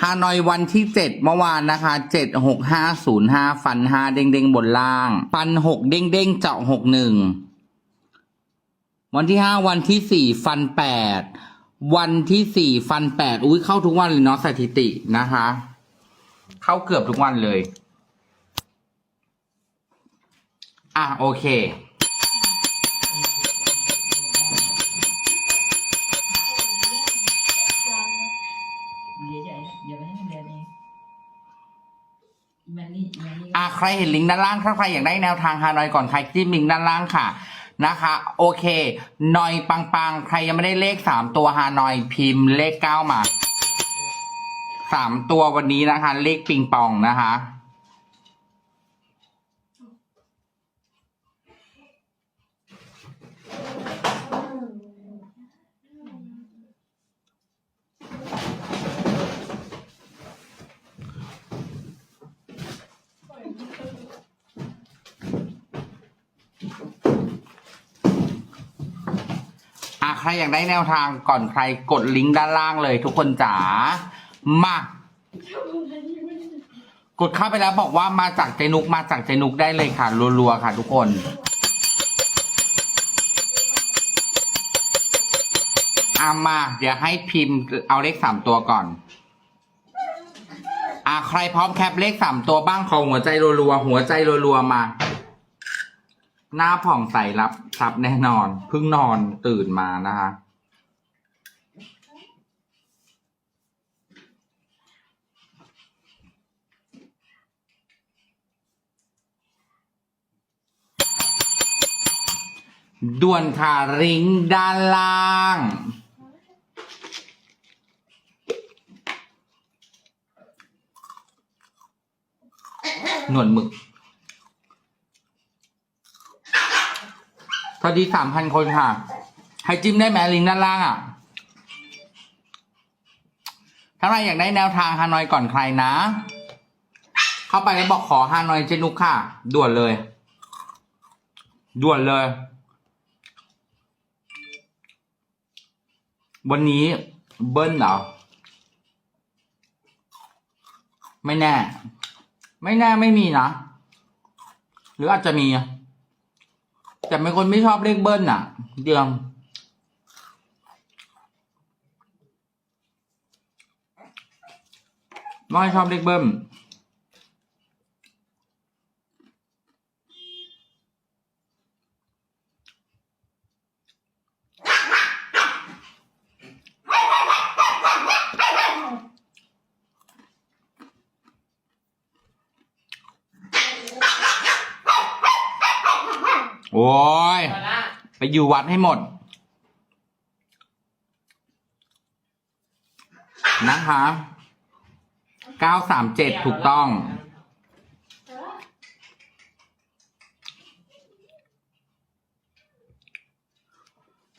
ฮานอยวันที่เจ็ดเมื่อวานนะคะเจ็ดหกห้าศูนย์ห้าฟันห้าเด้งเด้งบนล่าง ฟันหกเด้งเด้งเจาะหกหนึ่งวันที่ห้าวันที่สี่ฟันแปดวันที่สี่ฟันแปดอุ้ยเข้าทุกวันเลยเนาะสถิตินะคะ เข้าเกือบทุกวันเลย อะ โอเค อยู่เฉยๆเดี๋ยวไปให้มันเดินเองอีมันนี่อีมันนี่ อะใค รเห็นลิงก์ด้านล่างถ้าใครอยากได้แนวทางฮานอยก่อนใครจิ้มลิงก์ด้านล่างค่ะนะคะ โอเคหนอยปังปังๆใครยังไม่ได้เลขสามตัวฮานอยพิมพ์เลขเก้ามาสามตัววันนี้นะคะ เลขปิงปองนะคะ รอยากได้แนวทางก่อนใครกดลิงก์ด้านล่างเลย ทุกคนจ๋า มา กดเข้าไปแล้วบอกว่ามาจากเจนุกมาจากเจนุกได้เลยค่ะรัวๆค่ะ ทุกคน อามา เดี๋ยวให้พิมพ์เอาเลขสามตัวก่อนอะใครพร้อมแคปเลขสามตัวบ้างขอหัวใจรัวๆหัวใจรัวๆมา หน้าผ่องใสรับทรัพย์แน่นอนเพิ่งนอนตื่นมานะคะ ด่วนค่ะริงด้านล่างหนวดหมึก วัสดีสามพันคนค่ะ ให้จิ้มได้ไหมลิงก์ด้านล่างอะถ้าใครอยากได้แนวทางฮานอยก่อนใครนะ เข้าไปแล้วบอกขอฮานอยเจนุกค่ะ ด่วนเลย ด่วนเลย วันนี้เบิ้ลเหรอ ไม่แน่ ไม่แน่ไม่มีนะ หรืออาจจะมี แต่เป็นคนไม่ชอบเลขเบิ้ลอะ เดืองไม่ชอบเลขเบิ้ล โอ้ยมาละไปอยู่วัดให้หมด นะคะเก้าสามเจ็ดถูกต้อง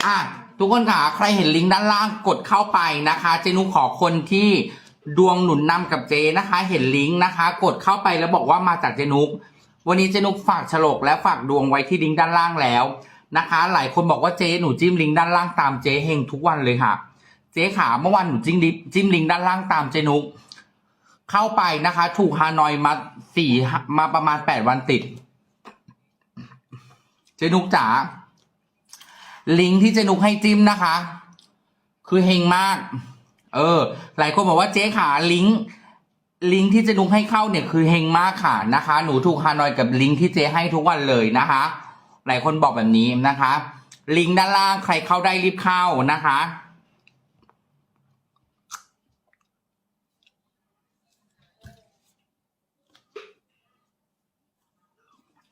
อะ ทุกคนค่ะ ใครเห็นลิงก์ด้านล่างกดเข้าไปนะคะ เจนุขอคนที่ดวงหนุนนำกับเจนะคะ เห็นลิงก์นะคะ กดเข้าไปแล้วบอกว่ามาจากเจนุก วันนี้เจนุกฝากฉลกและฝากดวงไว้ที่ลิงก์ด้านล่างแล้วนะคะ หลายคนบอกว่าเจหนูจิ้มลิงก์ด้านล่างตามเจเฮงทุกวันเลยค่ะ เจ๊ขาเมื่อวานหนูจิ้มลิจิ้มลิงก์ด้านล่างตามเจนุกเข้าไปนะคะ ถูกฮานอยมาสี่มาประมาณแปดวันติด เจนุกจ๋าลิงก์ที่เจนุกให้จิ้มนะคะ คือเฮงมาก เออ หลายคนบอกว่าเจ๊ขาลิงก์ ลิงก์ที่เจนุกให้เข้าเนี่ยคือเฮงมากค่ะนะคะ หนูถูกฮานอยกับลิงก์ที่เจให้ทุกวันเลยนะคะ หลายคนบอกแบบนี้นะคะ ลิงก์ด้านล่างใครเข้าได้รีบเข้านะคะ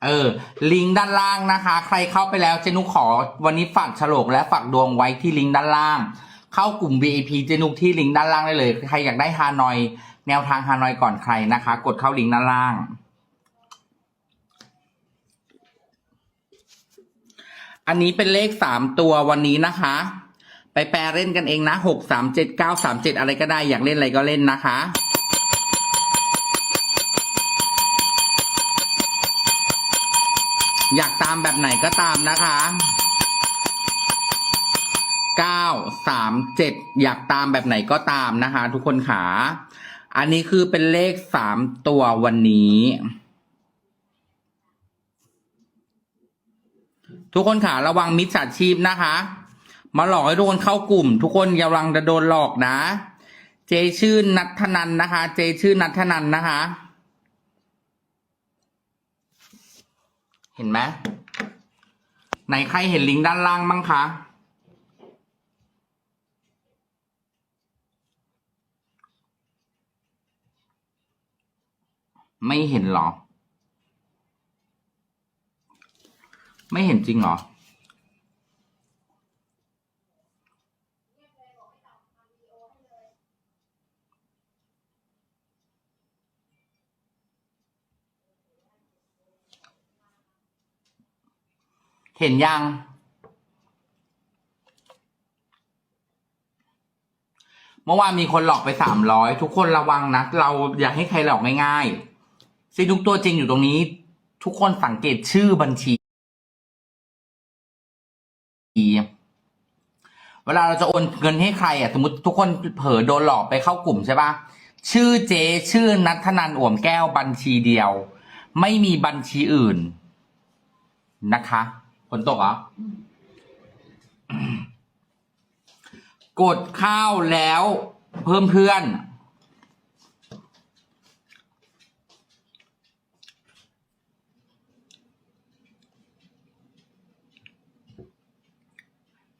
เออ ลิงก์ด้านล่างนะคะ ใครเข้าไปแล้วเจนุกขอวันนี้ฝากฉลกและฝากดวงไว้ที่ลิงก์ด้านล่าง เข้ากลุ่ม VIP เจนุกที่ลิงก์ด้านล่างได้เลย ใครอยากได้ฮานอย แนวทางฮานอยก่อนใครนะคะ กดเข้าลิงก์ด้านล่าง อันนี้เป็นเลขสามตัววันนี้นะคะ ไปแปลเล่นกันเองนะหกสามเจ็ดเก้าสามเจ็ดอะไรก็ได้อยากเล่นอะไรก็เล่นนะคะอยากตามแบบไหนก็ตามนะคะเก้าสามเจ็ดอยากตามแบบไหนก็ตามนะคะ ทุกคนขา อันนี้คือเป็นเลขสามตัววันนี้ ทุกคนค่ะระวังมิจฉาชีพนะคะ มาหลอกให้ทุกคนเข้ากลุ่ม ทุกคนอย่าระวังจะโดนหลอกนะ เจชื่อนัทนันนะคะ เจชื่อนัทนันนะคะ เห็นไหมไหนใครเห็นลิงก์ด้านล่างบ้างคะ ไม่เห็นหรอ ไม่เห็นจริงหรอ เห็นยังเมื่อวานมีคนหลอกไปสามร้อยทุกคนระวังนะ เราอย่าให้ใครหลอกง่ายๆ ซีทุกตัวจริงอยู่ตรงนี้ ทุกคนสังเกตชื่อบัญชี เวลาเราจะโอนเงินให้ใครอะสมมติทุกคนเผลอโดนหลอกไปเข้ากลุ่มใช่ปะชื่อเจ ชื่อนัทนันอ่วมแก้วบัญชีเดียว ไม่มีบัญชีอื่นนะคะฝนตกเหรอกดข้าวแล้วเพิ่มเพื่อน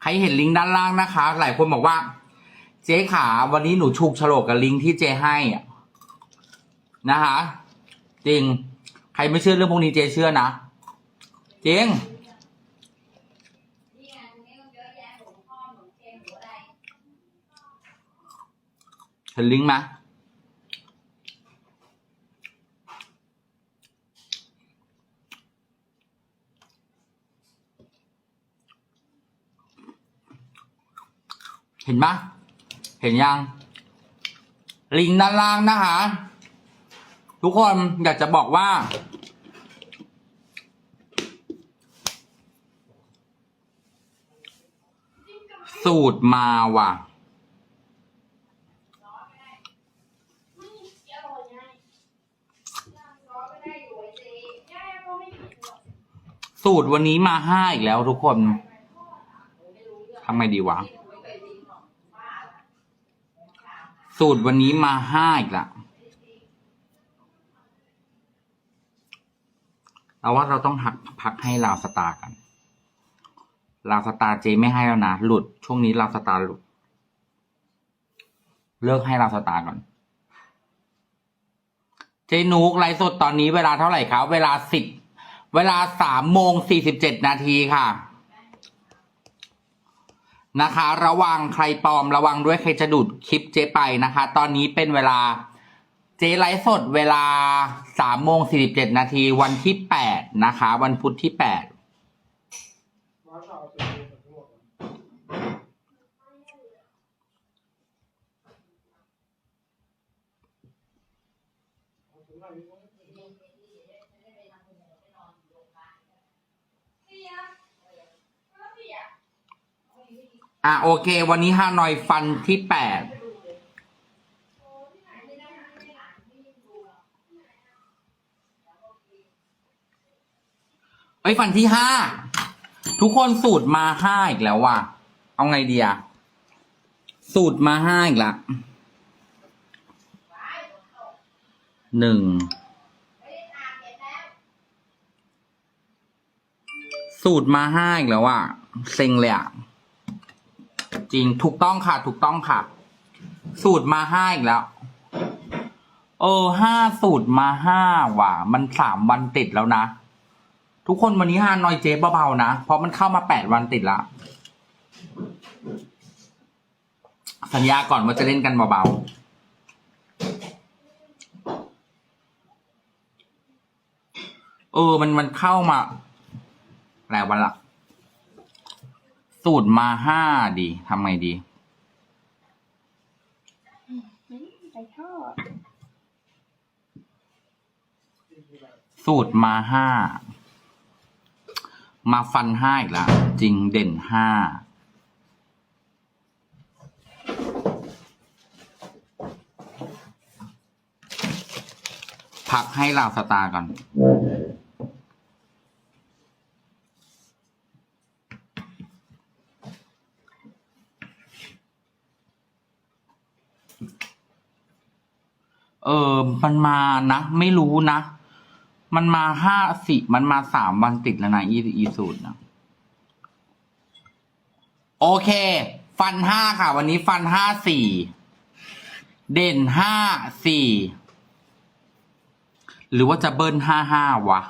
ใครเห็นลิงก์ด้านล่างนะคะ หลายคนบอกว่า เจ๊ขาวันนี้หนูถูกฉลกกับลิงก์ที่เจ๊ให้นะคะจริง ใครไม่เชื่อเรื่องพวกนี้เจ๊เชื่อนะจริงเห็นลิงก์ไหม เห็นปะเห็นยัง ลิงก์ด้านล่างนะคะ ทุกคนอยากจะบอกว่า สูตรมาว่ะ สูตรวันนี้มาห้าอีกแล้วทุกคนทำไงดีวะ สูตรวันนี้มาห้าอีกละเราว่าเราต้องหักพักให้ลาวสตาร์กัน ลาวสตาร์เจไม่ให้แล้วนะ หลุดช่วงนี้ลาวสตาร์หลุด เลิกให้ลาวสตาร์ก่อน เจนุกไลฟ์สดตอนนี้เวลาเท่าไหร่ครับ เวลาสิบ เวลาสามโมงสี่สิบเจ็ดนาทีค่ะ นะคะ ระวังใครปลอมระวังด้วยใครจะดูดคลิปเจ๊ไปนะคะ ตอนนี้เป็นเวลาเจ๊ไลฟ์สดเวลาสามโมงสี่สิบเจ็ดนาทีวันที่แปดนะคะ วันพุธที่แปด อะโอเค วันนี้ฮานอยฟันที่แปดเอ้ฟันที่ห้าทุกคนสูตรมาห้าอีกแล้วว่ะ เอาไงดีอะสูตรมาห้าอีกละหนึ่งสูตรมาห้าอีกแล้วว่ะเซ็งเลยอะ จริง ถูกต้องค่ะ ถูกต้องค่ะ สูตรมาห้าอีกแล้ว เออห้าสูตรมาห้าว่ะ มันสามวันติดแล้วนะ ทุกคนวันนี้ห้านอยเจ๊เบาๆนะ เพราะมันเข้ามาแปดวันติดล้วสัญญาก่อนว่าจะเล่นกันเบาๆเออ มัน มันเข้ามาหลายวันละ สูตรมาห้าดีทำไงดี ไปทอดสูตรมาห้า มาฟันห้าอีกแล้วจริงเด่นห้า พักให้ลาวสตาร์ก่อน เออ มันมานะ ไม่รู้นะ มันมาห้าสิมันมาสามวันติดแล้วนะอีอีสูตรนะโอเค ฟันห้าค่ะ วันนี้ฟันห้าสี่เด่นห้าสี่หรือว่าจะเบิ้ลห้าห้าวะ